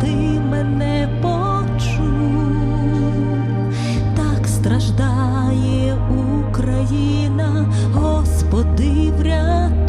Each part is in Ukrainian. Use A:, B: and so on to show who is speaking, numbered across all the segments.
A: ти мене почув, так страждає Україна, Господи врятуй.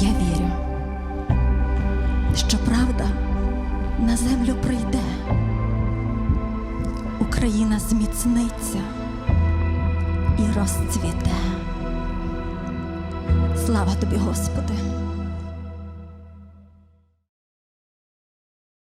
A: Я вірю, що правда на землю прийде, Україна зміцниться і розцвіте. Слава тобі, Господи!